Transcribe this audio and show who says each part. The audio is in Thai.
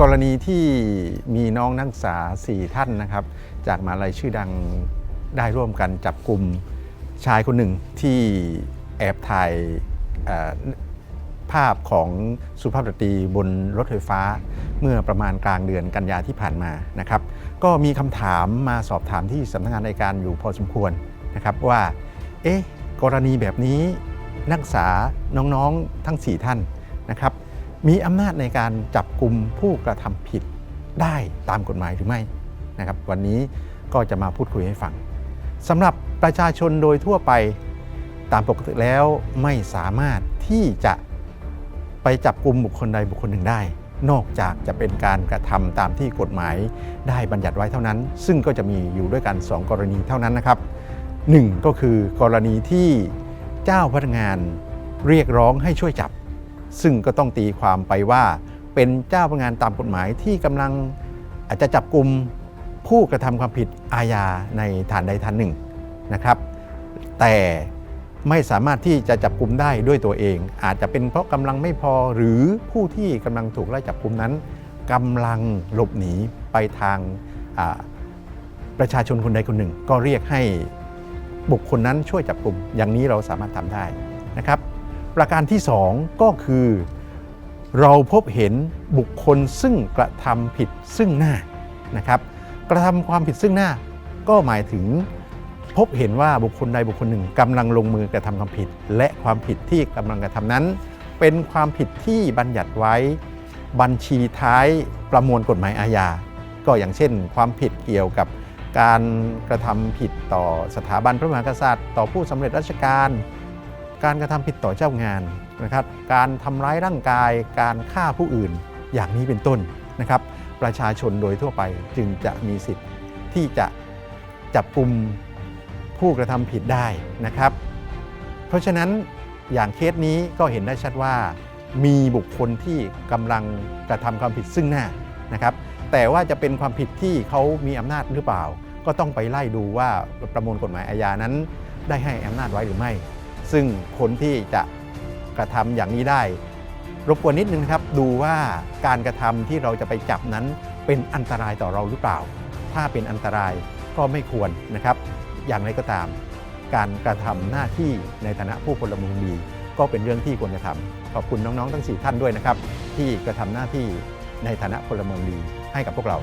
Speaker 1: กรณีที่มีน้องนักศึกษา 4 ท่านนะครับ จากมหาลัยชื่อดังได้ร่วมกันจับกลุ่มชายคนหนึ่งที่แอบถ่ายภาพของสุภาพสตรีบนรถไฟฟ้า เมื่อประมาณกลางเดือนกันยาที่ผ่านมานะครับ ก็มีคำถามมาสอบถามที่สำนักงานในการอยู่พอสมควรนะครับว่า เอ๊ะ กรณีแบบนี้นักศึกษาน้องๆทั้ง 4 ท่านนะครับ มีอำนาจในการจับกลุ่มผู้กระทำผิดได้ตามกฎหมายหรือไม่นะครับ วันนี้ก็จะมาพูดคุยให้ฟังสำหรับประชาชนโดยทั่วไปตามปกติแล้วไม่สามารถที่จะไปจับกลุ่มบุคคลใดบุคคลหนึ่งได้ นอกจากจะเป็นการกระทำตามที่กฎหมายได้บัญญัติไว้เท่านั้น ซึ่งก็จะมีอยู่ด้วยกัน 2 กรณีเท่านั้นนะครับหนึ่งก็คือกรณีที่เจ้าพนักงานเรียกร้องให้ช่วยจับ ซึ่งก็ต้องตีความไปว่าเป็นเจ้าพนักงานตามกฎหมายที่กำลังอาจจะจับกลุ่มผู้กระทำความผิดอาญาในฐานใดฐานหนึ่งนะครับ แต่ไม่สามารถที่จะจับกลุ่มได้ด้วยตัวเอง อาจจะเป็นเพราะกำลังไม่พอหรือผู้ที่กำลังถูกไล่จับกลุ่มนั้นกำลังหลบหนีไปทางประชาชนคนใดคนหนึ่ง ก็เรียกให้บุคคลนั้นช่วยจับกลุ่มอย่างนี้เราสามารถทำได้นะครับ ประการที่2ก็คือ เราพบเห็นบุคคลซึ่งกระทำผิดซึ่งหน้านะครับ กระทำความผิดซึ่งหน้า ก็หมายถึงพบเห็นว่าบุคคลใดบุคคลหนึ่งกำลังลงมือกระทำความผิด และความผิดที่กำลังกระทำนั้น เป็นความผิดที่บัญญัติไว้ บัญชีท้ายประมวลกฎหมายอาญา ก็อย่างเช่น ความผิดเกี่ยวกับการกระทำผิดต่อสถาบันพระมหากษัตริย์ ต่อผู้สำเร็จราชการ การกระทำผิดต่อเจ้างานนะครับ การทำร้ายร่างกาย การฆ่าผู้อื่นอย่างนี้เป็นต้นนะครับ ประชาชนโดยทั่วไปจึงจะมีสิทธิ์ที่จะจับกลุ่มผู้กระทำผิดได้นะครับ เพราะฉะนั้นอย่างเคสนี้ก็เห็นได้ชัดว่ามีบุคคลที่กำลังกระทำความผิดซึ่งหน้านะครับ แต่ว่าจะเป็นความผิดที่เขามีอำนาจหรือเปล่า ก็ต้องไปไล่ดูว่าประมวลกฎหมายอาญานั้น ได้ให้อำนาจไว้หรือไม่ ซึ่งคนที่จะกระทำอย่างนี้ได้ รบกวนนิดนึงนะครับ ดูว่าการกระทำที่เราจะไปจับนั้นเป็นอันตรายต่อเราหรือเปล่า ถ้าเป็นอันตรายก็ไม่ควรนะครับ อย่างไรก็ตาม การกระทำหน้าที่ในฐานะผู้พลเมืองดี ก็เป็นเรื่องที่ควรจะทำขอบคุณน้องๆทั้ง 4 ท่านด้วยนะครับ ที่กระทำหน้าที่ในฐานะพลเมืองดีให้กับพวกเรา